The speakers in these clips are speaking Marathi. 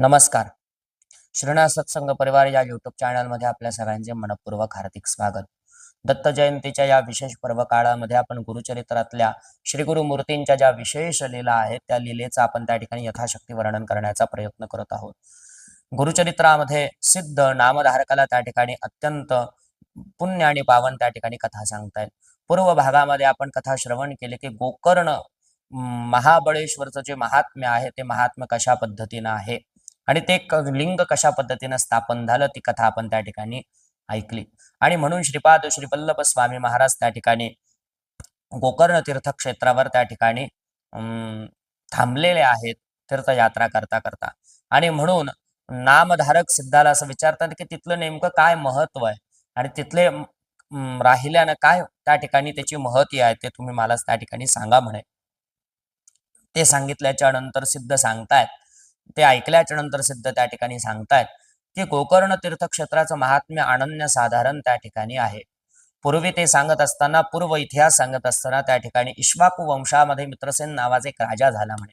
नमस्कार. श्रीणा सत्संग परिवार या युट्यूब चॅनलमध्ये आपल्या सगळ्यांचे मनपूर्वक हार्दिक स्वागत. दत्त जयंतीच्या या विशेष पर्व काळामध्ये आपण गुरुचरित्रातल्या श्री गुरु मूर्तींच्या ज्या विशेष लीला आहेत त्या लीलेचं आपण त्या ठिकाणी यथाशक्ती वर्णन करण्याचा प्रयत्न करत आहोत. गुरुचरित्रामध्ये सिद्ध नामधारकाला त्या ठिकाणी अत्यंत पुण्य आणि पावन त्या ठिकाणी कथा सांगतायत. पूर्व भागामध्ये आपण कथा श्रवण केले की गोकर्ण महाबळेश्वरचं जे महात्म्य आहे ते महात्म्य कशा पद्धतीनं आहे? आणि ते लिंग कशा पद्धतीनं स्थापन झालं ती कथा आपण त्या ठिकाणी ऐकली. आणि म्हणून श्रीपाद श्री वल्लभ स्वामी महाराज त्या ठिकाणी गोकर्ण तीर्थक्षेत्रावर त्या ठिकाणी अं, थांबलेले आहेत तीर्थयात्रा करता करता. आणि म्हणून नामधारक सिद्धाला असं विचारतात की तिथलं नेमकं काय महत्त्व आहे? आणि तिथले राहिल्यानं काय त्या ठिकाणी त्याची महती आहे ते तुम्ही मला त्या ठिकाणी सांगा म्हणे. ते सांगितल्याच्या नंतर सिद्ध सांगतायत ते ऐकल्याच्या नंतर सिद्ध त्या ठिकाणी सांगतायत की गोकर्ण तीर्थक्षेत्राचं महात्म्य अनन्य साधारण त्या ठिकाणी आहे. पूर्वी ते सांगत असताना पूर्व इतिहास सांगत असताना त्या ठिकाणी इश्वाकू वंशामध्ये मित्रसेन नावाचा एक राजा झाला म्हणे.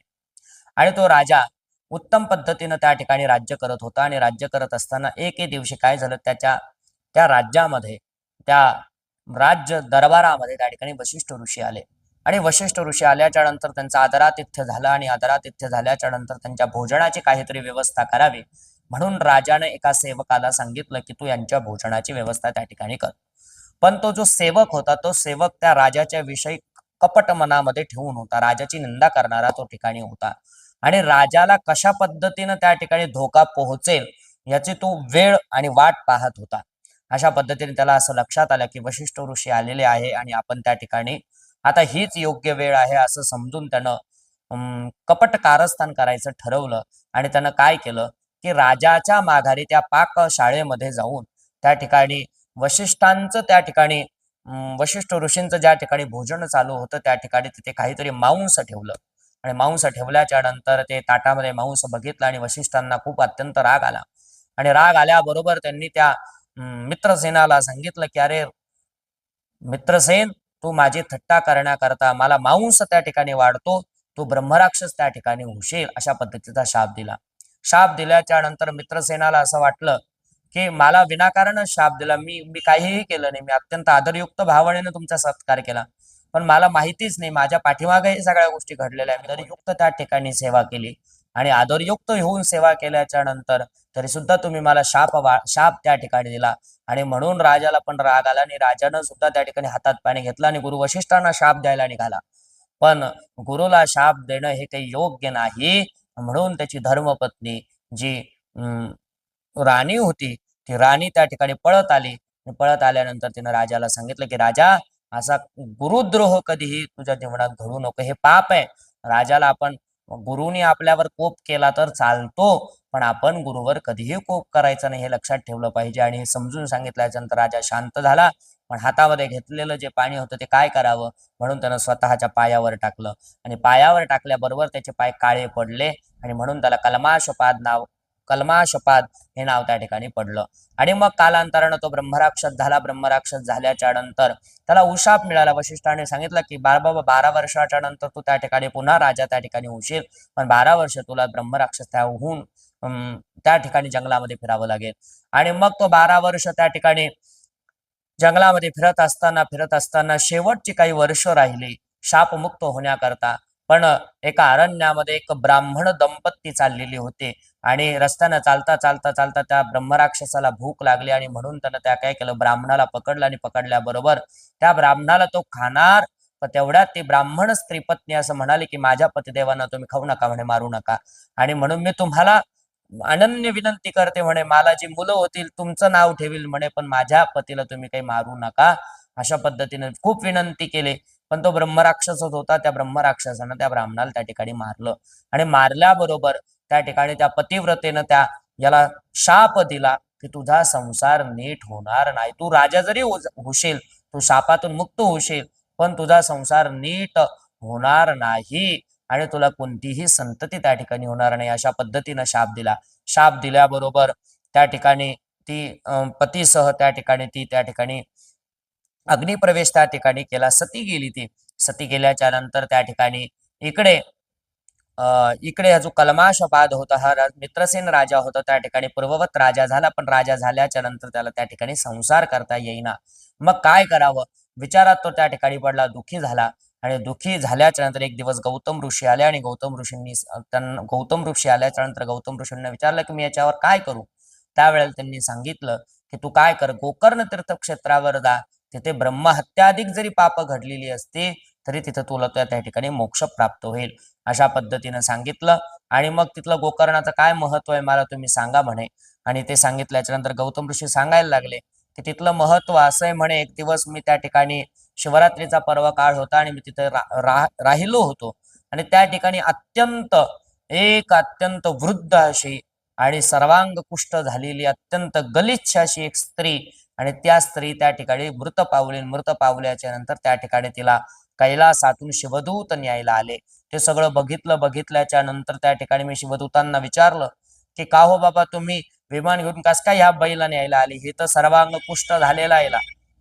आणि तो राजा उत्तम पद्धतीनं त्या ठिकाणी राज्य करत होता आणि राज्य करत असताना एके दिवशी काय झालं त्याच्या त्या राज्यामध्ये त्या राज्य दरबारामध्ये त्या ठिकाणी वशिष्ठ ऋषी आले. आणि वशिष्ठ ऋषी आल्याच्यानंतर त्यांचा आदरातिथ्य झालं आणि आदरातिथ्य झाल्याच्यानंतर त्यांच्या भोजनाची काहीतरी व्यवस्था करावी. म्हणून राजाने एका सेवकाला सांगितलं की तू यांच्या भोजनाची व्यवस्था त्या ठिकाणी कर. पण तो जो सेवक होता तो सेवक त्या राजाच्या विषयी कपट मनामध्ये ठेवून होता. राजाची निंदा करणारा तो ठिकाणी होता. आणि राजाला कशा पद्धतीनं त्या ठिकाणी धोका पोहोचेल याची तो वेळ आणि वाट पाहत होता. अशा पद्धतीने त्याला असं लक्षात आलं की वशिष्ठ ऋषी आलेले आहे आणि आपण त्या ठिकाणी आता हीच योग्य वेळ आहे असं समजून त्यानं अं, कपट कारस्थान करायचं ठरवलं आणि त्यानं काय केलं की राजाच्या माघारी त्या पाक शाळेमध्ये जाऊन त्या ठिकाणी वशिष्ठांचं त्या ठिकाणी वशिष्ठ ऋषींचं ज्या ठिकाणी भोजन चालू होतं त्या ठिकाणी तिथे काहीतरी मांस ठेवलं. आणि मांस ठेवल्याच्या नंतर ते ताटामध्ये मांस बघितलं आणि वशिष्ठांना खूप अत्यंत राग आला. आणि राग आल्याबरोबर त्यांनी त्या मित्रसेनाला सांगितलं की अरे मित्रसेन तू माझी थट्टा करण्याकरता मला मांस त्या ठिकाणी वाढतो तू ब्रह्मराक्षस त्या ठिकाणी होशील अशा पद्धतीचा शाप दिला. शाप दिल्याच्या नंतर मित्रसेनाला असं वाटलं की मला विनाकारण शाप दिला. मी मी काहीही केलं नाही. मी अत्यंत आदरयुक्त भावनेनं तुमचा सत्कार केला. पण मला माहितीच नाही माझ्या पाठीमागे हे सगळ्या गोष्टी घडलेल्या आदरयुक्त त्या ठिकाणी सेवा केली आणि आदरयुक्त होऊन सेवा केल्याच्यानंतर तरी सुद्धा तुम्ही मला शाप वा शाप त्या ठिकाणी दिला. आणि म्हणून राजाला पण राग आला आणि राजानं सुद्धा त्या ठिकाणी हातात पाणी घेतलं आणि गुरु वशिष्ठांना शाप द्यायला निघाला. पण गुरुला शाप देणं हे काही योग्य नाही. म्हणून त्याची धर्मपत्नी जी अं, राणी होती ती राणी त्या ठिकाणी पळत आली. आणि पळत आल्यानंतर तिनं राजाला सांगितलं की राजा असा गुरुद्रोह कधीही तुझ्या जीवनात घडू नको. हे पाप आहे. राजाला आपण गुरुनी आपल्यावर कोप केला तर चालतो. पण आपण गुरुवर कधीही कोप करायचा नाही हे लक्षात ठेवलं पाहिजे. आणि हे समजून सांगितल्याच्यानंतर राजा शांत झाला. पण हातामध्ये घेतलेलं जे पाणी होतं ते काय करावं? म्हणून त्यानं स्वतःच्या पायावर टाकलं. आणि पायावर टाकल्याबरोबर त्याचे पाय काळे पडले आणि म्हणून त्याला कलमाशपाद नाव कलमाशपाद हे नाव त्या ठिकाणी पडलं. आणि मग कालांतरानं तो ब्रह्मराक्षस झाला. ब्रह्मराक्षस झाल्याच्यानंतर त्याला उशाप मिळाला. वशिष्ठाने सांगितलं की बाबा बारा वर्षाच्या नंतर तू त्या ठिकाणी पुन्हा राजा त्या ठिकाणी होशील पण बारा वर्ष तुला ब्रह्मराक्षस त्याहून होऊन त्या ठिकाणी जंगलामध्ये फिरावं लागेल. आणि मग तो बारा वर्ष त्या ठिकाणी जंगलामध्ये फिरत असताना फिरत असताना शेवटची काही वर्ष राहिली शापमुक्त होण्याकरता. पण एका अरण्यामध्ये एक ब्राह्मण दंपत्ती चाललेली होती आणि रस्त्यानं चालता चालता चालता त्या ब्रह्मराक्षसाला भूक लागली आणि म्हणून त्यानं त्या काय केलं ब्राह्मणाला पकडलं आणि पकडल्याबरोबर त्या ब्राह्मणाला तो खाणार. पण तेवढ्यात ती ब्राह्मण स्त्री पत्नी असं म्हणाली की माझ्या पतिदेवांना तुम्ही खाऊ नका म्हणे मारू नका. आणि म्हणून मी तुम्हाला अनन्य विनंती करते म्हणे मला जी मुलं होतील तुमचं नाव ठेवील म्हणे पण माझ्या पतीला तुम्ही काही मारू नका. अशा पद्धतीने खूप विनंती केली. पण तो ब्रह्मराक्षसच होता त्या ब्रह्मराक्षसानं त्या ब्राह्मणाला त्या ठिकाणी मारलं. आणि मारल्याबरोबर त्या ठिकाणी त्या पतिव्रतेनं त्या याला शाप दिला की तुझा संसार नीट होणार नाही. तू राजा जरी होशील तू शापातून मुक्त होशील पण तुझा संसार नीट होणार नाही. आणि तुला कोणतीही संतती त्या ठिकाणी होणार नाही. अशा पद्धतीनं शाप दिला. शाप दिल्याबरोबर त्या ठिकाणी ती अं, पतीसह त्या ठिकाणी ती त्या ठिकाणी अग्निप्रवेश त्या ठिकाणी केला. सती गेली ती. सती गेल्याच्यानंतर त्या ठिकाणी इकडे अं, इकडे हा जो कलमाशबाद होता हा मित्रसेन राजा होता त्या ठिकाणी पूर्ववत राजा झाला पण राजा झाल्याच्यानंतर त्याला त्या ठिकाणी संसार करता येईना. मग काय करावं? विचारात तो त्या ठिकाणी पडला दुःखी झाला. आणि दुःखी झाल्याच्यानंतर एक दिवस गौतम ऋषी आले आणि गौतम ऋषींनी त्यांना गौतम ऋषी आल्याच्यानंतर गौतम ऋषींना विचारलं की मी याच्यावर काय करू? त्यावेळेला त्यांनी सांगितलं की तू काय कर? गोकर्ण तीर्थक्षेत्रावर जा. तिथे ब्रह्महत्याधिक जरी पाप घडलेली असते तरी तिथं तुला त्या त्या ठिकाणी मोक्ष प्राप्त होईल. अशा पद्धतीनं सांगितलं. आणि मग तिथलं गोकर्णाचं काय महत्त्व आहे मला तुम्ही सांगा म्हणे. आणि ते सांगितल्याच्या नंतर गौतम ऋषी सांगायला लागले की तिथलं महत्त्व असं आहे म्हणे एक दिवस मी त्या ठिकाणी शिवरात्रीचा पर्व काळ होता आणि मी तिथे रा, रा, राहिलो होतो. आणि त्या ठिकाणी अत्यंत एक अत्यंत वृद्ध अशी आणि सर्वांग कुष्ठ झालेली अत्यंत गलिच्छ अशी एक स्त्री आणि त्या स्त्री त्या ठिकाणी मृत पावली मृत पावल्याच्या नंतर त्या ठिकाणी तिला कैलासातून शिवदूत न्यायला आले. ते सगळं बघितलं बघितल्याच्या नंतर त्या ठिकाणी मी शिवदूतांना विचारलं की का हो बाबा तुम्ही विमान घेऊन कस काय ह्या बैला न्यायला आली? हे तर सर्वांग पुष्ट झालेला आहे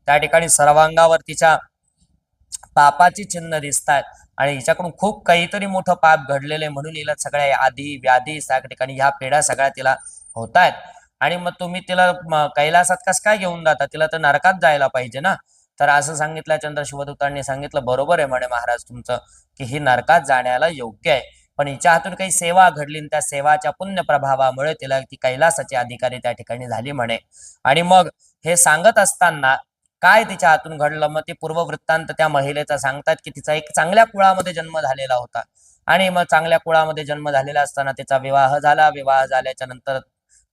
त्या ठिकाणी सर्वांगावर तिच्या पापाची चिन्ह दिसतात. आणि हिच्याकडून खूप काहीतरी मोठं पाप घडलेलं आहे म्हणून हिला सगळ्या आधी व्याधी त्या ठिकाणी ह्या पेढ्या सगळ्या तिला होत आहेत आणि मग तुम्ही तिला कैलासात कस काय घेऊन जाता? तिला तर नरकात जायला पाहिजे ना? तर असं सांगितलं चंद्र शिवदूतांनी सांगितलं बरोबर आहे म्हणे महाराज तुमचं की ही नरकात जाण्याला योग्य आहे. पण हिच्या हातून काही सेवा घडली आणि त्या सेवाच्या पुण्य प्रभावामुळे तिला ती कैलासाची अधिकारी त्या ठिकाणी झाली म्हणे. आणि मग हे सांगत असताना काय तिच्या हातून घडलं? मग ते पूर्व वृत्तांत त्या महिलेचा सांगतात की तिचा एक चांगल्या कुळामध्ये जन्म झालेला होता. आणि मग चांगल्या कुळामध्ये जन्म झालेला असताना तिचा विवाह झाला. विवाह झाल्याच्यानंतर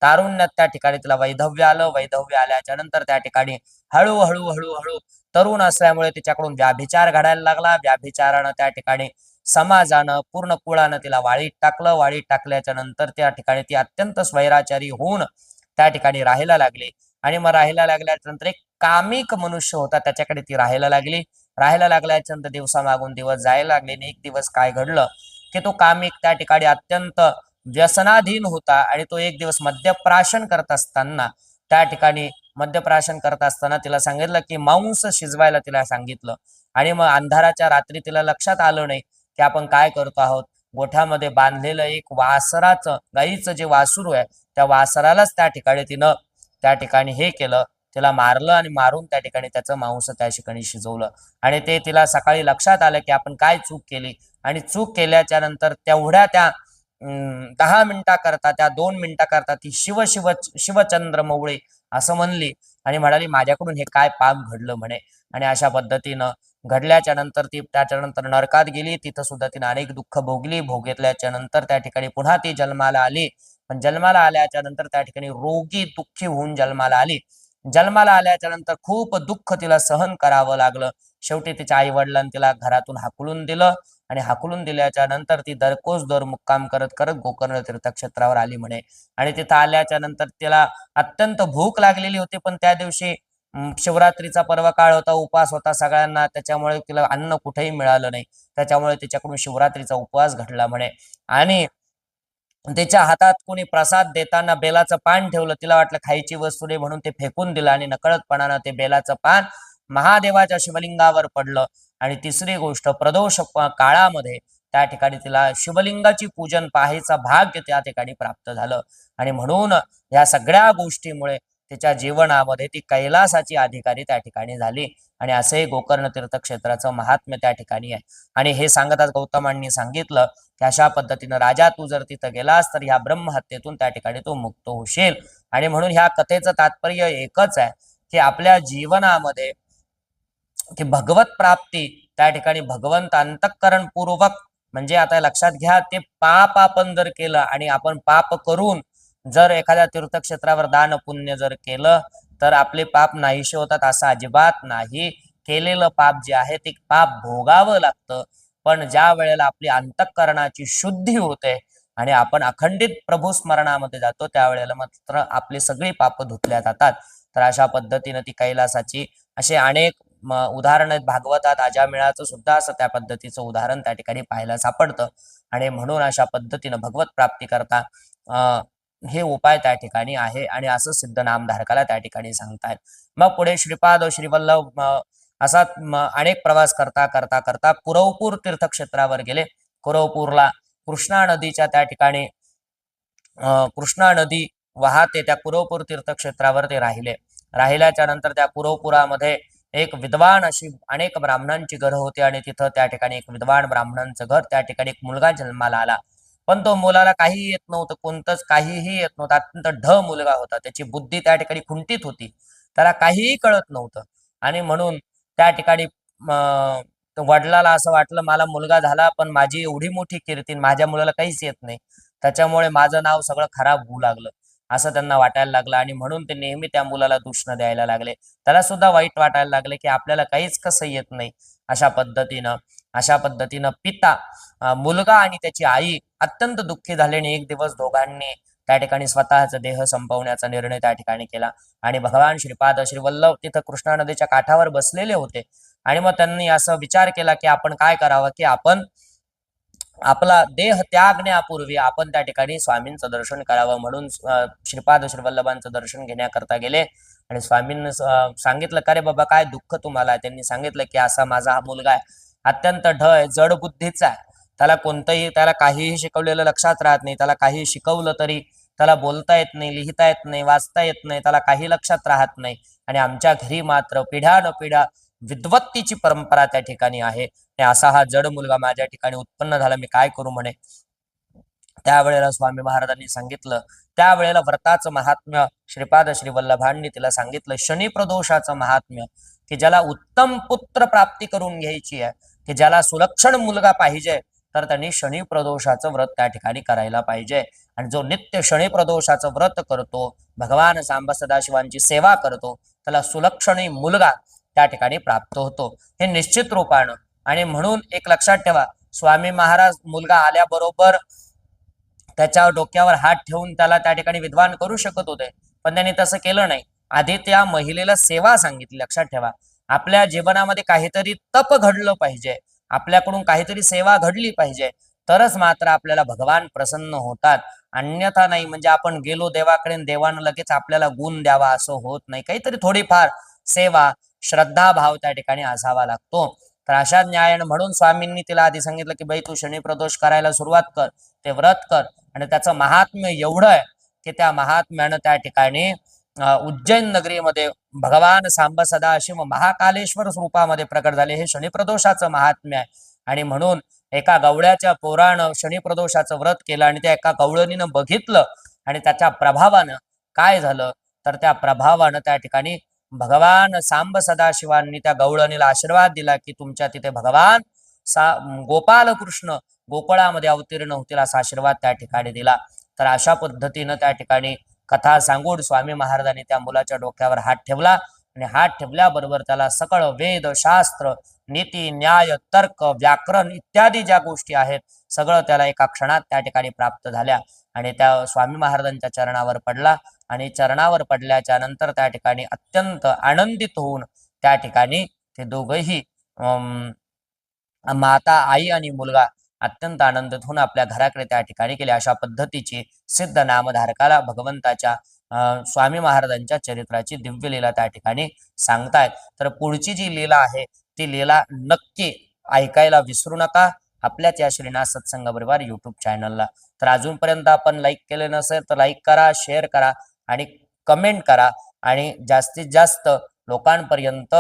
तारुण्यात त्या ठिकाणी तिला वैधव्य आलं. वैधव्य आल्याच्यानंतर त्या ठिकाणी हळूहळू हळूहळू तरुण असल्यामुळे तिच्याकडून व्याभिचार घडायला लागला. व्याभिचारानं त्या ठिकाणी समाजानं पूर्ण कुळानं तिला वाळीत टाकलं. वाळीत टाकल्याच्या नंतर त्या ठिकाणी ती अत्यंत स्वैराचारी होऊन त्या ठिकाणी राहायला लागली. आणि मग राहायला लागल्यानंतर एक कामिक मनुष्य होता त्याच्याकडे ती राहायला लागली. राहायला लागल्याच्या नंतर दिवसामागून दिवस जायला लागले आणि एक दिवस काय घडलं? की तो कामिक त्या ठिकाणी अत्यंत व्यसनाधीन होता आणि तो एक दिवस मद्यप्राशन करत असताना त्या ठिकाणी मद्यप्राशन करत असताना तिला सांगितलं की मांस शिजवायला तिला सांगितलं. आणि मग अंधाराच्या रात्री तिला लक्षात आलं नाही की आपण काय करतो आहोत. गोठ्यामध्ये बांधलेलं एक वासराचं गाईचं जे वासरू आहे त्या वासरालाच त्या ठिकाणी तिनं त्या ठिकाणी हे केलं तिला मारलं आणि मारून त्या ठिकाणी त्याचं मांस त्या ठिकाणी शिजवलं. आणि ते तिला सकाळी लक्षात आलं की आपण काय चूक केली. आणि चूक केल्याच्यानंतर तेवढ्या त्या दहा दहा मिनिटाकरता त्या दोन मिनिटाकरता ती शिव शिव शिवचंद्र मवळे असं म्हणली आणि म्हणाली माझ्याकडून हे काय पाप घडलं म्हणे? आणि अशा पद्धतीनं घडल्याच्या नंतर ती त्याच्यानंतर नरकात गेली. तिथं सुद्धा तिने अनेक दुःख भोगली. भोगितल्याच्या नंतर त्या ठिकाणी पुन्हा ती जन्माला आली. पण जन्माला आल्याच्यानंतर त्या ठिकाणी रोगी दुःखी होऊन जन्माला आली. जन्माला आल्याच्यानंतर खूप दुःख तिला सहन करावं लागलं. शेवटी तिच्या आई वडिलांनी तिला घरातून हाकलून दिलं आणि हाकलून दिल्याच्या नंतर ती दरकोस दर मुक्काम करत करत गोकर्ण तीर्थक्षेत्रावर आली म्हणे. आणि तिथं आल्याच्यानंतर तिला अत्यंत भूक लागलेली होती पण त्या दिवशी शिवरात्रीचा पर्व काळ होता उपवास होता सगळ्यांना त्याच्यामुळे तिला अन्न कुठेही मिळालं नाही. त्याच्यामुळे तिच्याकडून शिवरात्रीचा उपवास घडला म्हणे. आणि तिच्या हातात कोणी प्रसाद देताना बेलाचं पान ठेवलं तिला वाटलं खायची वस्तू नाही म्हणून ते फेकून दिलं आणि नकळतपणानं ते बेलाचं पान महादेवाच्या शिवलिंगावर पडलं. आणि तिसरी गोष्ट प्रदोष काळामध्ये त्या ठिकाणी तिला शिवलिंगाची पूजन पाहायचा भाग्य त्या ठिकाणी प्राप्त झालं. आणि म्हणून या सगळ्या गोष्टीमुळे तिच्या जीवनामध्ये ती कैलासाची अधिकारी त्या ठिकाणी झाली. आणि असंही गोकर्ण तीर्थक्षेत्राचं महात्म्य त्या ठिकाणी आहे. आणि हे सांगताच गौतमांनी सांगितलं की अशा पद्धतीनं राजा तू जर तिथं गेलास तर ह्या ब्रह्महत्येतून त्या ठिकाणी तू मुक्त होशील. आणि म्हणून ह्या कथेचं तात्पर्य एकच आहे की आपल्या जीवनामध्ये की भगवत प्राप्ती त्या ठिकाणी भगवंत अंतःकरण पूर्वक म्हणजे आता लक्षात घ्या ते पाप आपण जर केलं आणि आपण पाप करून जर एखाद्या तीर्थक्षेत्रावर दान पुण्य जर केलं तर आपले पाप नाहीसे होतात असं अजिबात नाही. केलेलं पाप जे आहे ते पाप भोगावं लागतं. पण ज्या वेळेला आपली अंतःकरणाची शुद्धी होते आणि आपण अखंडित प्रभू स्मरणामध्ये जातो त्यावेळेला मात्र आपली सगळी पाप धुतल्या जातात. तर अशा पद्धतीनं ती कैलासाची असे अनेक उदाहरण आहेत. भागवतात अजामिळाचं सुद्धा असं त्या पद्धतीचं उदाहरण त्या ठिकाणी पाहायला सापडतं. आणि म्हणून अशा पद्धतीनं भगवत प्राप्ती करता अं, हे उपाय त्या ठिकाणी आहे आणि असं सिद्ध नामधारकाला त्या ठिकाणी सांगतायत मग पुढे श्रीपाद श्रीवल्लभ असा अनेक प्रवास करता करता करता कुरवपूर तीर्थक्षेत्रावर गेले. कुरवपूरला कृष्णा नदीच्या त्या ठिकाणी अं, कृष्णा नदी वाहते त्या कुरवपूर तीर्थक्षेत्रावर ते राहिले. राहिल्याच्या नंतर त्या कुरवपुरामध्ये एक विद्वान अशी अनेक ब्राह्मणांची घरं होती आणि तिथं त्या ठिकाणी एक विद्वान ब्राह्मणांचं घर त्या ठिकाणी एक मुलगा जन्माला आला. पण तो मुलाला काही येत नव्हतं कोणतंच काहीही येत नव्हतं. अत्यंत ढ मुलगा होता. त्याची बुद्धी त्या ठिकाणी खुंटीत होती. त्याला काहीही कळत नव्हतं. आणि म्हणून त्या ठिकाणी वडिलाला असं वाटलं मला मुलगा झाला पण माझी एवढी मोठी कीर्ती माझ्या मुलाला काहीच येत नाही. त्याच्यामुळे माझं नाव सगळं खराब होऊ लागलं. असं त्यांना वाटायला लागलं. आणि म्हणून ते नेहमी त्या मुलाला दूषण द्यायला लागले. त्याला सुद्धा वाईट वाटायला लागले की आपल्याला काहीच कसं येत नाही अशा पद्धतीनं. अशा पद्धतीनं पिता मुलगा आणि त्याची आई अत्यंत दुःखी झाल्याने एक दिवस दोघांनी त्या ठिकाणी स्वतःचा देह संपवण्याचा निर्णय त्या ठिकाणी केला. आणि भगवान श्रीपाद श्री वल्लभ तिथं कृष्णा नदीच्या काठावर बसलेले होते. आणि मग त्यांनी असं विचार केला की आपण काय करावं की आपण आपला देह त्यागण्यापूर्वी आपण त्या ठिकाणी स्वामींचं दर्शन करावं म्हणून श्रीपाद श्रीवल्लभांचं दर्शन घेण्याकरता गेले. आणि स्वामींनी सांगितलं का रे बाबा काय दुःख तुम्हाला? त्यांनी सांगितलं की असा माझा हा मुलगा आहे. अत्यंत ढय जड बुद्धीचा आहे. त्याला कोणतंही त्याला काहीही शिकवलेलं लक्षात राहत नाही. त्याला काही शिकवलं तरी त्याला बोलता येत नाही लिहिता येत नाही वाचता येत नाही. त्याला काही लक्षात राहत नाही. आणि आमच्या घरी मात्र पिढ्यान पिढ्या विद्वत्तीची परंपरा त्या ठिकाणी आहे. आणि असा हा जड मुलगा माझ्या ठिकाणी उत्पन्न झाला. मी काय करू म्हणे? त्यावेळेला स्वामी महाराजांनी सांगितलं. त्यावेळेला व्रताचं महात्म्य श्रीपाद श्री वल्लभांनी तिला सांगितलं. शनी प्रदोषाचं महात्म्य की ज्याला उत्तम पुत्र प्राप्ती करून घ्यायची आहे. की ज्याला सुलक्षण मुलगा पाहिजे तर त्यांनी शनी प्रदोषाचं व्रत त्या ठिकाणी करायला पाहिजे. आणि जो नित्य शनी प्रदोषाचं व्रत करतो भगवान सांब सदाशिवांची सेवा करतो त्याला सुलक्षणी मुलगा त्या ठिकाणी प्राप्त होतो. हे निश्चित रूपानं आणि म्हणून एक लक्षात ठेवा स्वामी महाराज मुलगा आल्याबरोबर त्याच्या डोक्यावर हात ठेवून त्याला त्या ठिकाणी विद्वान करू शकत होते. पण त्यांनी तसं केलं नाही. आधी त्या महिलेला सेवा सांगितली. लक्षात ठेवा. आपल्या जीवनामध्ये काहीतरी तप घडलं पाहिजे. आपल्याकडून काहीतरी सेवा घडली पाहिजे. तरच मात्र आपल्याला भगवान प्रसन्न होतात. अन्यथा नाही म्हणजे आपण गेलो देवाकडे देवानं लगेच आपल्याला गुण द्यावा असं होत नाही. काहीतरी थोडीफार सेवा श्रद्धा भाव त्या ठिकाणी असावा लागतो. तर अशा न्यायानं म्हणून स्वामींनी तिला आधी सांगितलं की बाई तू शनी प्रदोष करायला सुरुवात कर. ते व्रत कर. आणि त्याचं महात्म्य एवढं आहे की त्या महात्म्यानं त्या ठिकाणी उज्जैन नगरीमध्ये भगवान सांब सदाशिव महाकालेश्वर स्वरूपामध्ये प्रकट झाले. हे शनिप्रदोषाचं महात्म्य आहे. आणि म्हणून एका गवळ्याच्या पोरानं शनिप्रदोषाचं व्रत केलं आणि त्या एका गवळणीनं बघितलं आणि त्याच्या प्रभावानं काय झालं? तर त्या प्रभावानं त्या ठिकाणी भगवान सांब सदाशिवांनी त्या गवळणीला आशीर्वाद दिला की तुमच्या तिथे भगवान सा गोपाल कृष्ण गोकुळामध्ये अवतीर्ण होतील असा आशीर्वाद त्या ठिकाणी दिला. तर अशा पद्धतीनं त्या ठिकाणी कथा सांगून स्वामी महाराजांनी त्या मुलाच्या डोक्यावर हात ठेवला आणि हात ठेवल्याबरोबर त्याला सकळ वेद शास्त्र नीती न्याय तर्क व्याकरण इत्यादी ज्या गोष्टी आहेत सगळं त्याला एका क्षणात त्या ठिकाणी प्राप्त झाल्या. आणि त्या स्वामी महाराजांच्या चरणावर पडला आणि चरणावर पडल्याच्या नंतर त्या ठिकाणी अत्यंत आनंदित होऊन त्या ठिकाणी ते दोघंही अं, माता आई आणि मुलगा अत्यंत आनंदित होऊन आपल्या घराकडे त्या ठिकाणी केले अशा पद्धतीची सिद्ध नामधारकाला भगवंताच्या स्वामी महाराजांच्या चरित्राची दिव्य लीला त्या ठिकाणी सांगतायत. तर पुढची जी लीला आहे ती लीला नक्की ऐकायला विसरू नका. आपल्याच या श्रीनाथ सत्संग परिवार युट्यूब चॅनलला तर अजूनपर्यंत आपण लाईक केले नसेल तर लाईक करा शेअर करा आणि कमेंट करा आणि जास्तीत जास्त लोकांपर्यंत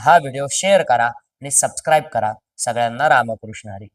हा व्हिडिओ शेअर करा आणि सबस्क्राईब करा. सगळ्यांना रामकृष्ण हरी.